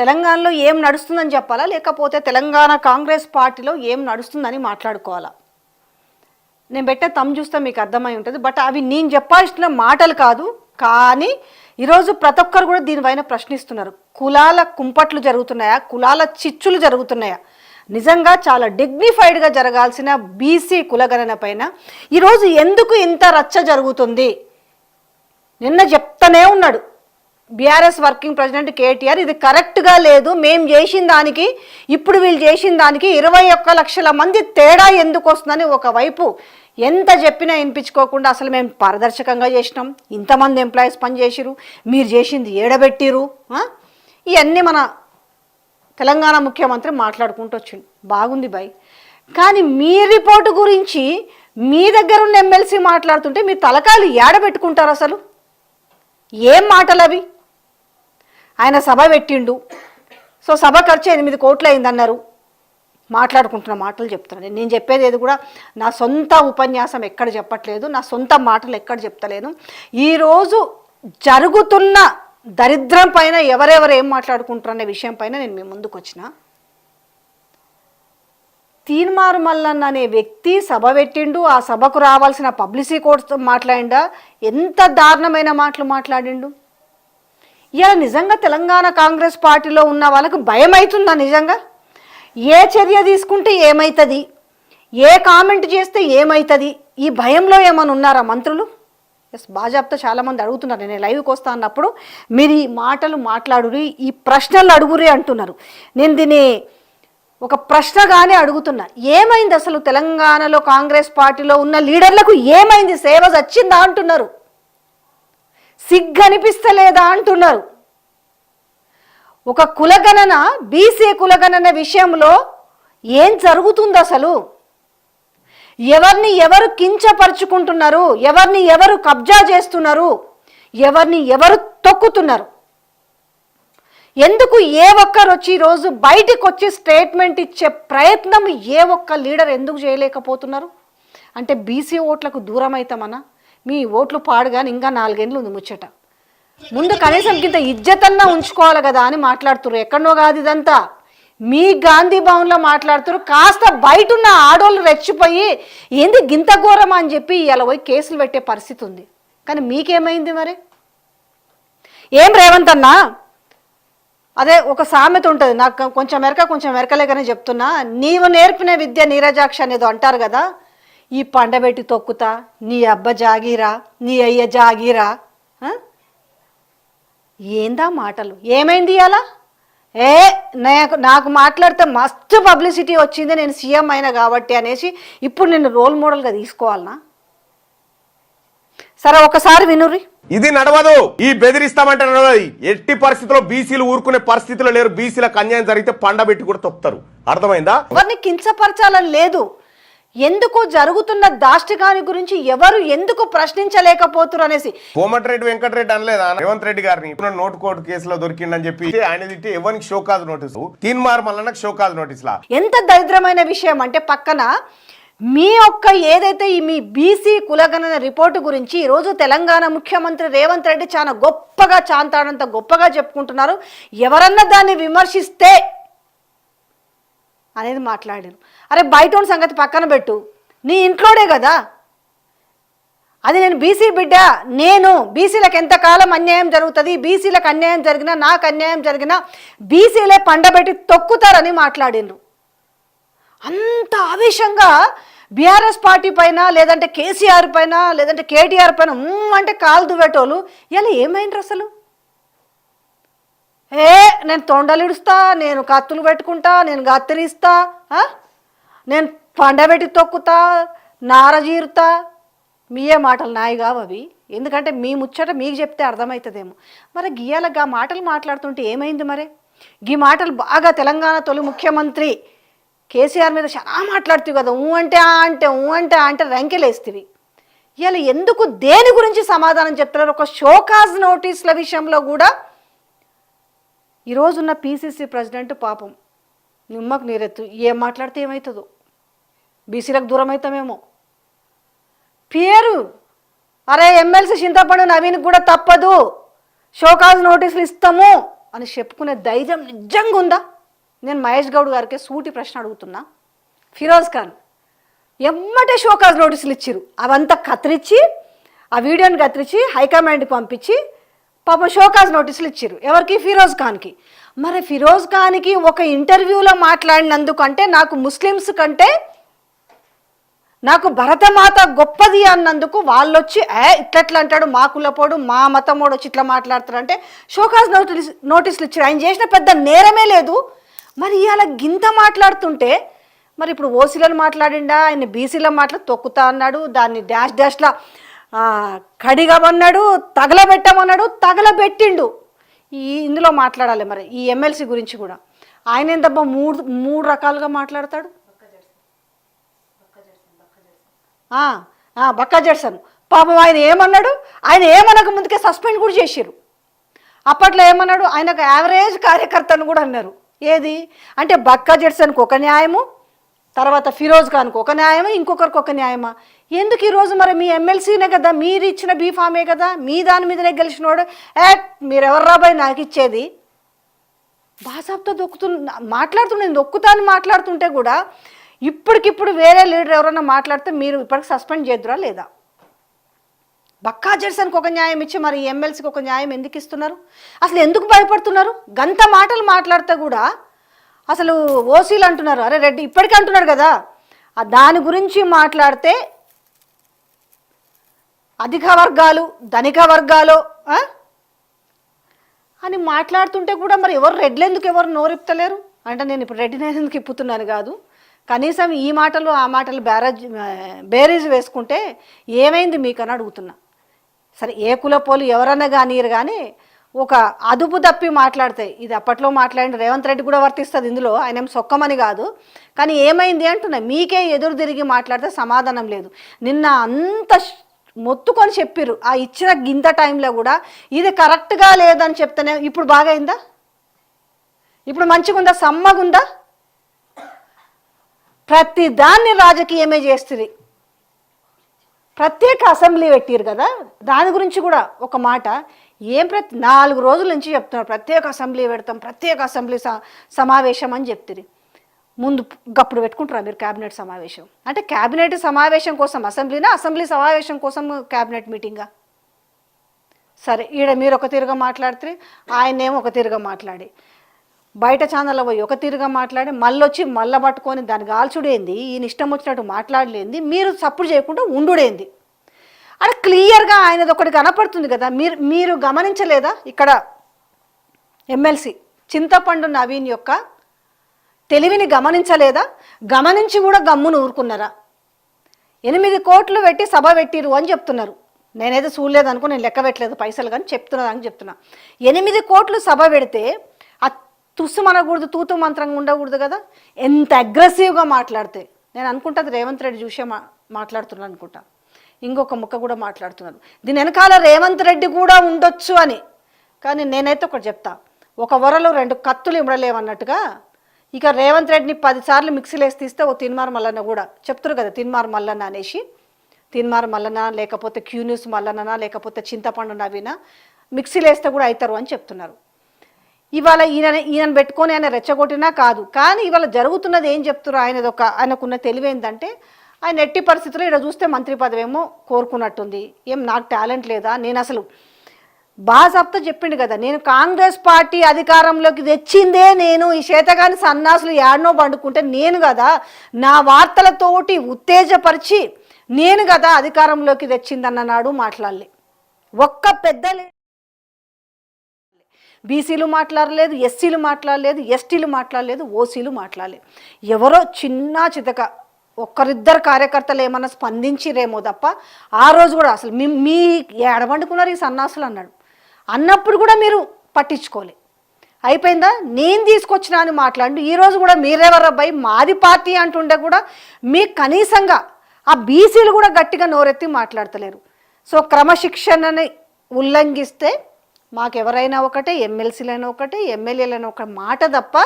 తెలంగాణలో ఏం నడుస్తుందని చెప్పాలా? లేకపోతే తెలంగాణ కాంగ్రెస్ పార్టీలో ఏం నడుస్తుందని మాట్లాడుకోవాలా? నేను పెట్టే తమ్ చూస్తే మీకు అర్థమై ఉంటుంది. బట్ అవి నేను చెప్పాల్సిన మాటలు కాదు. కానీ ఈరోజు ప్రతి ఒక్కరు కూడా దీనిపైన ప్రశ్నిస్తున్నారు. కులాల కుంపట్లు జరుగుతున్నాయా? కులాల చిచ్చులు జరుగుతున్నాయా? నిజంగా చాలా డిగ్నిఫైడ్గా జరగాల్సిన బీసీ కులగణన పైన ఈరోజు ఎందుకు ఇంత రచ్చ జరుగుతుంది? నిన్న చెప్తానే ఉన్నాడు. బీఆర్ఎస్ వర్కింగ్ ప్రెసిడెంట్ కేటీఆర్ ఇది కరెక్ట్గా లేదు మేము చేసిన దానికి ఇప్పుడు వీళ్ళు చేసిన దానికి ఇరవై ఒక్క లక్షల మంది తేడా ఎందుకు వస్తుందని ఒకవైపు ఎంత చెప్పినా వినిపించుకోకుండా అసలు మేము పారదర్శకంగా చేసినాం. ఇంతమంది ఎంప్లాయీస్ పనిచేసిరు మీరు చేసింది ఏడబెట్టిరు ఇవన్నీ మన తెలంగాణ ముఖ్యమంత్రి మాట్లాడుకుంటూ వచ్చిండు. బాగుంది బాయ్. కానీ మీ రిపోర్టు గురించి మీ దగ్గర ఉన్న ఎమ్మెల్సీ మాట్లాడుతుంటే మీ తలకాయలు ఏడబెట్టుకుంటారు అసలు? ఏం మాటలు అవి ఆయన సభ పెట్టిండు. సో సభ ఖర్చు ఎనిమిది కోట్లు అయిందన్నారు. మాట్లాడుకుంటున్న మాటలు చెప్తున్నాను నేను చెప్పేది ఏది కూడా నా సొంత ఉపన్యాసం ఎక్కడ చెప్పట్లేదు నా సొంత మాటలు ఎక్కడ చెప్తలేను. ఈరోజు జరుగుతున్న దరిద్రం పైన ఎవరెవరు ఏం మాట్లాడుకుంటారు అనే విషయం పైన నేను మీ ముందుకు వచ్చిన. తీన్మార్ మల్లన్న అనే వ్యక్తి సభ పెట్టిండు ఆ సభకు రావాల్సిన పబ్లిసిటీ కోర్స్ మాట్లాడిండా ఎంత దారుణమైన మాటలు మాట్లాడిండు? ఇలా నిజంగా తెలంగాణ కాంగ్రెస్ పార్టీలో ఉన్న వాళ్ళకు భయం అవుతుందా నిజంగా? ఏ చర్య తీసుకుంటే ఏమవుతుంది ఏ కామెంట్ చేస్తే ఏమవుతుంది ఈ భయంలో ఏమైనా ఉన్నారా మంత్రులు? ఎస్ బాజాబ్తో చాలామంది అడుగుతున్నారు. నేను లైవ్కి వస్తా అన్నప్పుడు మీరు ఈ మాటలు మాట్లాడురి ఈ ప్రశ్నలు అడుగురి అంటున్నారు. నేను దీన్ని ఒక ప్రశ్నగానే అడుగుతున్నా. ఏమైంది అసలు తెలంగాణలో కాంగ్రెస్ పార్టీలో ఉన్న లీడర్లకు ఏమైంది? సేవ వచ్చిందా అంటున్నారు. సిగ్గనిపిస్తలేదా అంటున్నారు. ఒక కులగణన బీసీ కులగణన విషయంలో ఏం జరుగుతుంది అసలు ఎవరిని ఎవరు కించపరుచుకుంటున్నారు? ఎవరిని ఎవరు కబ్జా చేస్తున్నారు? ఎవరిని ఎవరు తొక్కుతున్నారు? ఎందుకు ఏ ఒక్కరు వచ్చి ఈరోజు బయటికి వచ్చి స్టేట్మెంట్ ఇచ్చే ప్రయత్నం ఏ ఒక్క లీడర్ ఎందుకు చేయలేకపోతున్నారు? అంటే బీసీ ఓట్లకు దూరం అవుతామన్నా మీ ఓట్లు పాడుగాని ఇంకా నాలుగేళ్ళు ఉంది ముచ్చట. ముందు కనీసం కింద ఇజ్జతన్నా ఉంచుకోవాలి కదా అని మాట్లాడుతురు ఎక్కడనో కాదు ఇదంతా. మీ గాంధీ భవన్లో మాట్లాడుతున్నారు కాస్త బయట ఉన్న ఆడోళ్ళు రెచ్చిపోయి ఏంది గింత ఘోరం అని చెప్పి ఇలా పోయి కేసులు పెట్టే పరిస్థితి ఉంది. కానీ మీకేమైంది మరి? ఏం రేవంత్ అన్నా? అదే ఒక సామెత ఉంటుంది. నాకు కొంచెం మెరక కొంచెం మెరకలేకనే చెప్తున్నా. నీవు నేర్పిన విద్య నీరజాక్ష అనేది అంటారు కదా. ఈ పండబెట్టి తొక్కుతా నీ అబ్బ జాగీరా నీ అయ్య జాగీరా? ఏందా మాటలు? ఏమైంది అలా? ఏ నాకు నాకు మాట్లాడితే మస్తు పబ్లిసిటీ వచ్చింది నేను సీఎం అయినా కాబట్టి అనేసి ఇప్పుడు నేను రోల్ మోడల్గా తీసుకోవాలనా? సరే ఒకసారి వినుర్రి. ఇది నడవదు. ఈ బెదిరిస్తామంటే నడవదు. ఎట్టి పరిస్థితుల్లో బీసీలు ఊరుకునే పరిస్థితిలో లేరు. బీసీలకు అన్యాయం జరిగితే పండబెట్టి కూడా తొక్కుతారు. అర్థమైందా? ఎవరిని కించపరచాలని లేదు. ఎందుకు జరుగుతున్న దాష్టికాని గురించి ఎవరు ఎందుకు ప్రశ్నించలేకపోతున్నారు అనేసి కోమటిరెడ్డి వెంకటరెడ్డి అనలేదా? రేవంత్ రెడ్డి గారిని నోటు కోర్టు కేసులో దొరికిండని చెప్పి ఆయన తిట్టి ఎవరికి షోకాజ్ నోటీసు తీన్మార్ మల్లన్నకు షోకాజ్ నోటీస్ లా? ఎంత దరిద్రమైన విషయం అంటే పక్కన మీ యొక్క ఏదైతే ఈ మీ బీసీ కులగణన రిపోర్టు గురించి ఈరోజు తెలంగాణ ముఖ్యమంత్రి రేవంత్ రెడ్డి చాలా గొప్పగా చాంతాడంత గొప్పగా చెప్పుకుంటున్నారు. ఎవరన్నా దాన్ని విమర్శిస్తే అనేది మాట్లాడారు అరే బయట ఉన్న సంగతి పక్కన పెట్టు. నీ ఇంట్లోనే కదా. అది నేను బీసీ బిడ్డ నేను బీసీలకు ఎంతకాలం అన్యాయం జరుగుతుంది బీసీలకు అన్యాయం జరిగినా నాకు అన్యాయం జరిగినా బీసీలే పండబెట్టి తొక్కుతారని మాట్లాడిండ్రు. అంత ఆవేశంగా బీఆర్ఎస్ పార్టీ పైన లేదంటే కేసీఆర్ పైన లేదంటే కేటీఆర్ పైన అంటే కాలు దువ్వేటోళ్ళు ఇలా ఏమైండ్రు అసలు? ఏ నేను తొండలిడుస్తా నేను కత్తులు పెట్టుకుంటా నేను గత్తిరిస్తా నేను పండబెట్టి తొక్కుతా నారజీరుతా మీయే మాటలు నాయి అవి. ఎందుకంటే మీ ముచ్చట మీకు చెప్తే అర్థమవుతుందేమో. మరి గీయాల ఆ మాటలు మాట్లాడుతుంటే ఏమైంది మరి? గీ మాటలు బాగా తెలంగాణ తొలి ముఖ్యమంత్రి కేసీఆర్ మీద చాలా మాట్లాడుతావు కదా ఊ అంటే ఆ అంటే ఊ అంటే ఆ అంటే రంకెలేస్తివి. ఇలా ఎందుకు దేని గురించి సమాధానం చెప్తున్నారు? ఒక షోకాజ్ నోటీసుల విషయంలో కూడా ఈరోజున్న పీసీసీ ప్రెసిడెంట్ పాపం. నిమ్మకు నీరెత్తు. ఏం మాట్లాడితే ఏమవుతుందో బీసీలకు దూరం అవుతామేమో పేరు. అరే ఎమ్మెల్సీ చింతపండు నవీన్ కూడా తప్పదు. షోకాజ్ నోటీసులు ఇస్తాము అని చెప్పుకునే ధైర్యం నిజంగా ఉందా? నేను మహేష్ గౌడ్ గారికి సూటి ప్రశ్న అడుగుతున్నా. ఫిరోజ్ ఖాన్ ఎమ్మటే షోకాజ్ నోటీసులు ఇచ్చారు అవంతా కత్తిరించి ఆ వీడియోని కత్తిరించి హైకమాండ్కి పంపించి పాపం షోకాజ్ నోటీసులు ఇచ్చారు ఎవరికి? ఫిరోజ్ ఖాన్కి. మరి ఫిరోజ్ ఖాన్కి ఒక ఇంటర్వ్యూలో మాట్లాడినందుకు అంటే నాకు ముస్లిమ్స్ కంటే నాకు భరతమాత గొప్పది అన్నందుకు వాళ్ళు వచ్చి ఏ ఇట్లట్లా అంటాడు మా కులపోడు మా మతమోడు వచ్చి ఇట్లా మాట్లాడతారంటే షోకాజ్ నోటీస్ నోటీసులు ఇచ్చారు ఆయన చేసిన పెద్ద నేరమే లేదు. మరి ఇవాళ గింత మాట్లాడుతుంటే మరి ఇప్పుడు ఓసీలను మాట్లాడిండా? ఆయన బీసీలో మాట్లాడి తొక్కుతా అన్నాడు. దాన్ని డాష్ డాష్లా కడిగమన్నాడు తగలబెట్టమన్నాడు తగలబెట్టిండు. ఈ ఇందులో మాట్లాడాలి మరి ఈ ఎమ్మెల్సీ గురించి కూడా. ఆయన ఏందబ్బా మూడు మూడు రకాలుగా మాట్లాడతాడు? బక్కా జడ్సన్ పాపం ఆయన ఏమన్నాడు? ఆయన ఏమనక ముందుకే సస్పెండ్ కూడా చేశారు అప్పట్లో ఏమన్నాడు? ఆయన ఒక యావరేజ్ కార్యకర్తను కూడా అన్నారు. ఏది? అంటే బక్కా జడ్సన్కి ఒక న్యాయము తర్వాత ఫిరోజ్ ఖాన్కు ఒక న్యాయమా ఇంకొకరికి ఒక న్యాయమా? ఎందుకు ఈరోజు మరి మీ ఎమ్మెల్సీనే కదా మీరు ఇచ్చిన బీఫామే కదా? మీ దాని మీదనే గెలిచినోడు ఏ మీరు ఎవరు రాబాయి నాకు ఇచ్చేది? బాసాబ్తో దొక్కుతు మాట్లాడుతున్నా నేను దొక్కుతాను మాట్లాడుతుంటే కూడా ఇప్పటికిప్పుడు వేరే లీడర్ ఎవరైనా మాట్లాడితే మీరు ఇప్పటికి సస్పెండ్ చేద్దురా లేదా? బక్కా జెర్సన్కి ఒక న్యాయం ఇచ్చి మరి ఎమ్మెల్సీకి ఒక న్యాయం ఎందుకు ఇస్తున్నారు? అసలు ఎందుకు భయపడుతున్నారు? గంత మాటలు మాట్లాడితే కూడా అసలు ఓసీలు అంటున్నారు. అరే రెడ్డి ఇప్పటికీ అంటున్నారు కదా. ఆ దాని గురించి మాట్లాడితే అధిక వర్గాలు ధనిక వర్గాలు అని మాట్లాడుతుంటే కూడా మరి ఎవరు రెడ్లు ఎందుకు ఎవరు నోరిప్తలేరు అంటే నేను ఇప్పుడు రెడ్డి ఎందుకు ఇప్పుతున్నాను కాదు. కనీసం ఈ మాటలు ఆ మాటలు బ్యారేజ్ బేరీజ్ వేసుకుంటే ఏమైంది మీకు అని అడుగుతున్నా. సరే ఏ కులపోలు ఎవరన్నా కానీరు కానీ ఒక అదుపు తప్పి మాట్లాడతాయి. ఇది అప్పట్లో మాట్లాడిన రేవంత్ రెడ్డి కూడా వర్తిస్తుంది ఇందులో. ఆయన ఏం సొక్కమని కాదు. కానీ ఏమైంది అంటున్నా మీకే ఎదురు తిరిగి మాట్లాడితే సమాధానం లేదు. నిన్న అంత మొత్తుకొని చెప్పిర్రు. ఆ ఇచ్చిన గింత టైంలో కూడా ఇది కరెక్ట్గా లేదని చెప్తేనే ఇప్పుడు బాగా అయిందా ఇప్పుడు మంచిగుందా? సమ్మగుందా? ప్రతి దాన్ని రాజకీయమే చేస్తుంది. ప్రత్యేక అసెంబ్లీ పెట్టారు కదా? దాని గురించి కూడా ఒక మాట. ఏం ప్రతి నాలుగు రోజుల నుంచి చెప్తున్నారు. ప్రత్యేక అసెంబ్లీ పెడతాం ప్రత్యేక అసెంబ్లీ సమావేశం అని చెప్తుంది ముందు గప్పుడు పెట్టుకుంటారా మీరు క్యాబినెట్ సమావేశం. అంటే క్యాబినెట్ సమావేశం కోసం అసెంబ్లీనా అసెంబ్లీ సమావేశం కోసం క్యాబినెట్ మీటింగా? సరే ఈడ మీరు ఒక తీరుగా మాట్లాడితే ఆయనేమో ఒక తీరుగా మాట్లాడి. బయట ఛానల్లో పోయి ఒక తీరుగా మాట్లాడి మళ్ళీ వచ్చి మళ్ళీ పట్టుకొని దాని గాల్చుడేంది ఈయన ఇష్టం వచ్చినట్టు మాట్లాడలేంది మీరు సప్పుడు చేయకుండా ఉండుడేంది. అక్కడ క్లియర్గా ఆయనది ఒకటి కనపడుతుంది కదా. మీరు మీరు గమనించలేదా? ఇక్కడ ఎమ్మెల్సీ చింతపండు నవీన్ యొక్క తెలివిని గమనించలేదా? గమనించి కూడా గమ్మును ఊరుకున్నారా? ఎనిమిది కోట్లు పెట్టి సభ పెట్టిరు అని చెప్తున్నారు. నేనైతే చూడలేదు అనుకో నేను లెక్క పెట్టలేదు. పైసలు కానీ చెప్తున్నా అని చెప్తున్నా. ఎనిమిది కోట్లు సభ పెడితే ఆ తుస్సు మనకూడదు తూతు మంత్రంగా ఉండకూడదు కదా? ఎంత అగ్రెసివ్గా మాట్లాడితే. నేను అనుకుంటా రేవంత్ రెడ్డి చూసే మా మాట్లాడుతున్నాను అనుకుంటా. ఇంకొక ముక్క కూడా మాట్లాడుతున్నారు. దీని వెనకాల రేవంత్ రెడ్డి కూడా ఉండొచ్చు అని. కానీ నేనైతే ఒకటి చెప్తా. ఒక వరలో రెండు కత్తులు ఇమ్మడలేమన్నట్టుగా ఇక రేవంత్ రెడ్డిని పదిసార్లు మిక్సీలు వేసి తీస్తే ఓ తిన్మార్ మల్లన్న కూడా చెప్తారు కదా తిన్మార్ మల్లన్న అనేసి. తిన్మార్ మల్లన లేకపోతే క్యూన్యూస్ మల్లననా లేకపోతే చింతపండు నవీనా మిక్సీలు వేస్తే కూడా అవుతారు అని చెప్తున్నారు. ఇవాళ ఈయన ఈయన పెట్టుకొని ఆయన రెచ్చగొట్టినా కాదు. కానీ ఇవాళ జరుగుతున్నది ఏం చెప్తున్నారు ఆయనది ఒక ఆయనకున్న తెలివి ఏంటంటే ఆయన ఎట్టి పరిస్థితుల్లో ఇక్కడ చూస్తే మంత్రి పదవి ఏమో కోరుకున్నట్టుంది. ఏం నాకు టాలెంట్ లేదా? నేను అసలు బాజాబ్తో చెప్పిండు కదా నేను కాంగ్రెస్ పార్టీ అధికారంలోకి తెచ్చిందే నేను ఈ చేతగాని సన్నాసులు యాడనో పండుకుంటే నేను కదా నా వార్తలతోటి ఉత్తేజపరిచి నేను కదా అధికారంలోకి తెచ్చిందన్న నాడు మాట్లాడలే. ఒక్క పెద్ద బీసీలు మాట్లాడలేదు ఎస్సీలు మాట్లాడలేదు ఎస్టీలు మాట్లాడలేదు ఓసీలు మాట్లాడలేదు ఎవరో చిన్న చితక ఒక్కరిద్దరు కార్యకర్తలు ఏమన్నా స్పందించిరేమో తప్ప ఆ రోజు కూడా అసలు మీ మీ ఎడబండుకున్నారు ఈ సన్నాసులు అన్నాడు. అన్నప్పుడు కూడా మీరు పట్టించుకోలే. అయిపోయిందా? నేను తీసుకొచ్చినా అని మాట్లాడు ఈరోజు కూడా మీరెవరబ్బాయి మాది పార్టీ అంటుండే కూడా మీ కనీసంగా ఆ బీసీలు కూడా గట్టిగా నోరెత్తి మాట్లాడతలేరు. సో క్రమశిక్షణని ఉల్లంఘిస్తే మాకెవరైనా ఒకటే ఎమ్మెల్సీలైనా ఒకటే ఎమ్మెల్యేలైనా ఒక మాట తప్ప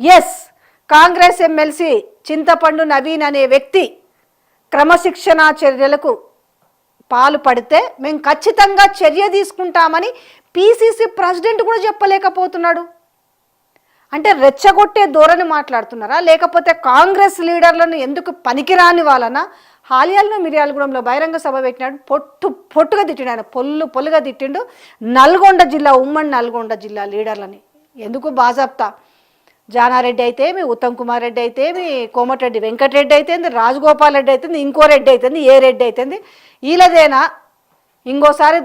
ఎస్ కాంగ్రెస్ ఎమ్మెల్సీ చింతపండు నవీన్ అనే వ్యక్తి క్రమశిక్షణా చర్యలకు పాలు పడితే మేము ఖచ్చితంగా చర్య తీసుకుంటామని పీసీసీ ప్రెసిడెంట్ కూడా చెప్పలేకపోతున్నాడు. అంటే రెచ్చగొట్టే ధోరణి మాట్లాడుతున్నారా? లేకపోతే కాంగ్రెస్ లీడర్లను ఎందుకు పనికిరాని వాళ్ళన? హాలియాలను మిర్యాలగూడెంలో బహిరంగ సభ పెట్టినాడు. పొట్టు పొట్టుగా తిట్టిండు ఆయన. పొల్లు పొల్లుగా తిట్టిండు. నల్గొండ జిల్లా ఉమ్మడి నల్గొండ జిల్లా లీడర్లని. ఎందుకు బాజాప్తా? జానారెడ్డి అయితే మీ ఉత్తమ్ కుమార్ రెడ్డి అయితే మీ కోమటిరెడ్డి వెంకటరెడ్డి అయితేంది రాజగోపాల్ రెడ్డి అయితేంది ఇంకో రెడ్డి అయితేంది ఏ రెడ్డి అయితేంది వీళ్ళదేనా ఇంకోసారి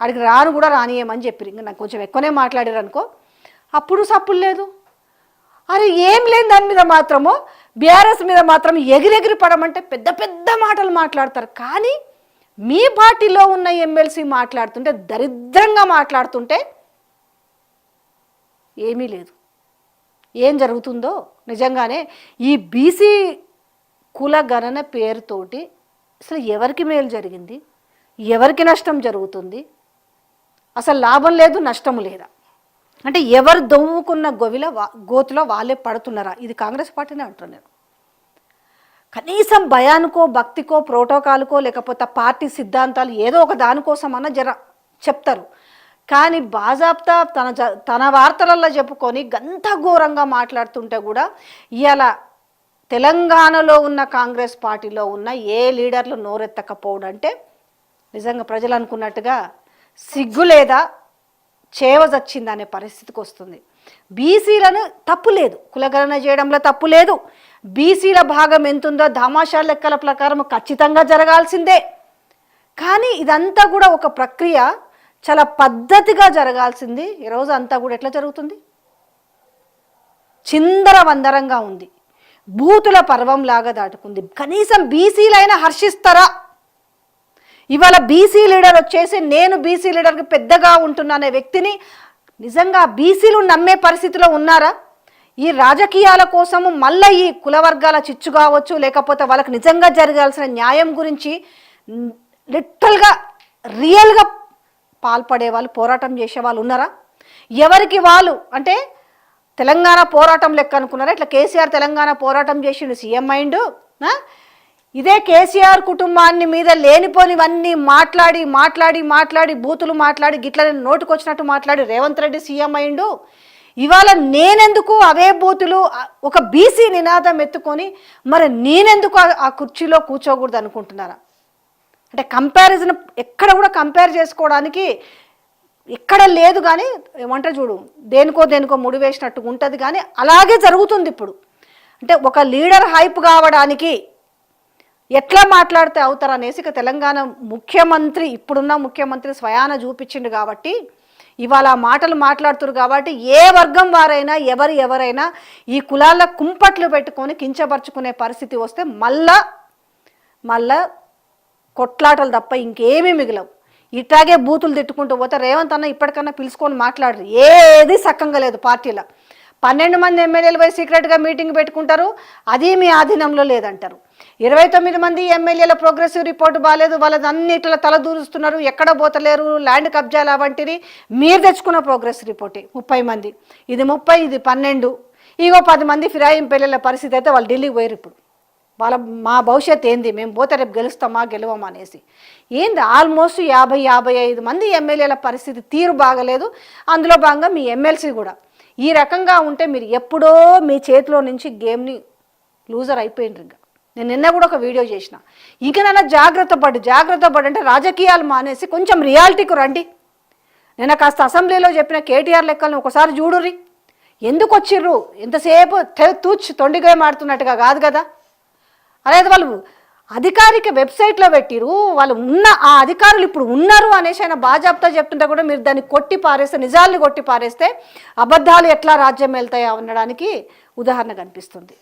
అడిగి రాను కూడా రానియమని చెప్పారు ఇంకా నాకు కొంచెం ఎక్కువనే మాట్లాడారు అనుకో. అప్పుడు సప్పులు లేదు. అరే ఏం లేని దాని మీద మాత్రము బీఆర్ఎస్ మీద మాత్రం ఎగిరెగిరి పడమంటే పెద్ద పెద్ద మాటలు మాట్లాడతారు. కానీ మీ పార్టీలో ఉన్న ఎమ్మెల్సీ మాట్లాడుతుంటే దరిద్రంగా మాట్లాడుతుంటే ఏమీ లేదు. ఏం జరుగుతుందో నిజంగానే ఈ బీసీ కుల గణన పేరుతోటి అసలు ఎవరికి మేలు జరిగింది? ఎవరికి నష్టం జరుగుతుంది? అసలు లాభం లేదు నష్టం లేదా? అంటే ఎవరు దొమ్ముకున్న గొవిల వా- గోతులో వాళ్ళే పడుతున్నారా? ఇది కాంగ్రెస్ పార్టీనే అంటున్నాను నేను. కనీసం భయానికో భక్తికో ప్రోటోకాల్కో లేకపోతే పార్టీ సిద్ధాంతాలు ఏదో ఒక దానికోసమన్నా జర చెప్తారు. కానీ బాజాబ్తా తన జ- తన వార్తలలో చెప్పుకొని గంత ఘోరంగా మాట్లాడుతుంటే కూడా ఇవాళ తెలంగాణలో ఉన్న కాంగ్రెస్ పార్టీలో ఉన్న ఏ లీడర్లు నోరెత్తకపోవడం అంటే నిజంగా ప్రజలు అనుకున్నట్టుగా సిగ్గు లేదా చేవజచ్చిందనే పరిస్థితికి వస్తుంది. బీసీలను తప్పు లేదు. కులగణన చేయడంలో తప్పు లేదు. బీసీల భాగం ఎంతుందో ధామాషా లెక్కల ప్రకారం ఖచ్చితంగా జరగాల్సిందే. కానీ ఇదంతా కూడా ఒక ప్రక్రియ చాలా పద్ధతిగా జరగాల్సింది ఈరోజు అంతా కూడా ఎట్లా జరుగుతుంది? చిందర వందరంగా ఉంది. బూతుల పర్వంలాగా దాటుకుంది. కనీసం బీసీలైనా హర్షిస్తారా? ఇవాళ బీసీ లీడర్ వచ్చేసి నేను బీసీ లీడర్కి పెద్దగా ఉంటున్నానే వ్యక్తిని నిజంగా బీసీలు నమ్మే పరిస్థితిలో ఉన్నారా? ఈ రాజకీయాల కోసము మళ్ళీ ఈ కులవర్గాల చిచ్చు కావచ్చు లేకపోతే వాళ్ళకి నిజంగా జరగాల్సిన న్యాయం గురించి లిటరల్గా రియల్గా పాల్పడే వాళ్ళు పోరాటం చేసే వాళ్ళు ఉన్నారా? ఎవరికి వాళ్ళు? అంటే తెలంగాణ పోరాటం లెక్క అనుకున్నారా? ఇట్లా కేసీఆర్ తెలంగాణ పోరాటం చేసిండు సీఎం అయిండు ఇదే కేసీఆర్ కుటుంబాన్ని మీద లేనిపోనివన్నీ మాట్లాడి మాట్లాడి మాట్లాడి బూతులు మాట్లాడి గిట్ల నోటుకొచ్చినట్టు మాట్లాడి రేవంత్ రెడ్డి సీఎం అయిండు ఇవాళ నేనెందుకు అవే బూతులు ఒక బీసీ నినాదం ఎత్తుకొని మరి నేనెందుకు ఆ కుర్చీలో కూర్చోకూడదు అనుకుంటున్నారా అంటే కంపారిజన్ ఎక్కడ కూడా కంపేర్ చేసుకోవడానికి ఎక్కడ లేదు కానీ ఏమంటారు చూడు దేనికో దేనికో ముడివేసినట్టు ఉంటుంది కానీ అలాగే జరుగుతుంది ఇప్పుడు. అంటే ఒక లీడర్ హైప్ కావడానికి ఎట్లా మాట్లాడితే అవుతారు అనేసి ఇక తెలంగాణ ముఖ్యమంత్రి ఇప్పుడున్న ముఖ్యమంత్రి స్వయాన చూపించిండు కాబట్టి ఇవాళ ఆ మాటలు మాట్లాడుతున్నారు కాబట్టి ఏ వర్గం వారైనా ఎవరు ఎవరైనా ఈ కులాల కుంపట్లు పెట్టుకొని కించపరుచుకునే పరిస్థితి వస్తే మళ్ళా మళ్ళా కొట్లాటలు తప్ప ఇంకేమీ మిగలవు. ఇట్లాగే బూతులు తిట్టుకుంటూ పోతే రేవంత్ అన్న ఇప్పటికన్నా పిలుచుకొని మాట్లాడరు. ఏది సక్కంగా లేదు పార్టీలో. పన్నెండు మంది ఎమ్మెల్యేలు పోయి సీక్రెట్గా మీటింగ్ పెట్టుకుంటారు. అది మీ ఆధీనంలో లేదంటారు. ఇరవై తొమ్మిది మంది ఎమ్మెల్యేల ప్రోగ్రెసివ్ రిపోర్ట్ బాగాలేదు వాళ్ళది అన్నిట్ల తల దూరుస్తున్నారు. ఎక్కడ పోతలేరు. ల్యాండ్ కబ్జాలు వంటివి. మీరు తెచ్చుకున్న ప్రోగ్రెస్ రిపోర్టే. ముప్పై మంది. ఇది ముప్పై ఇది పన్నెండు. ఇగో పది మంది ఫిరాయింపు పిల్లల పరిస్థితి అయితే వాళ్ళు ఢిల్లీకి పోయారు ఇప్పుడు. వాళ్ళ మా భవిష్యత్ ఏంది? మేము పోతే రేపు గెలుస్తామా గెలవమా అనేసి. ఏంది? ఆల్మోస్ట్ యాభై యాభై ఐదు మంది ఎమ్మెల్యేల పరిస్థితి తీరు బాగలేదు. అందులో భాగంగా మీ ఎమ్మెల్సీ కూడా. ఈ రకంగా ఉంటే మీరు ఎప్పుడో మీ చేతిలో నుంచి గేమ్ని లూజర్ అయిపోయిండ్రు ఇంకా. నేను నిన్న కూడా ఒక వీడియో చేసిన. ఇంకనైనా జాగ్రత్త పడు జాగ్రత్త పడు అంటే రాజకీయాలు మానేసి కొంచెం రియాలిటీకి రండి. నేను కాస్త అసెంబ్లీలో చెప్పిన కేటీఆర్ లెక్కలను ఒకసారి చూడుర్రి. ఎందుకు వచ్చిర్రు? ఎంతసేపు తూచ్ తొండిగా మాడుతున్నట్టుగా కాదు కదా. అదే వాళ్ళు అధికారిక వెబ్సైట్లో పెట్టిరు వాళ్ళు ఉన్న ఆ అధికారులు ఇప్పుడు ఉన్నారు అనేసి ఆయన బాజాబ్తా చెప్తుంటే కూడా మీరు దాన్ని కొట్టి పారేస్తే నిజాల్ని కొట్టి పారేస్తే అబద్ధాలు ఎట్లా రాజ్యం వెళ్తాయా అనడానికి ఉదాహరణ కనిపిస్తుంది.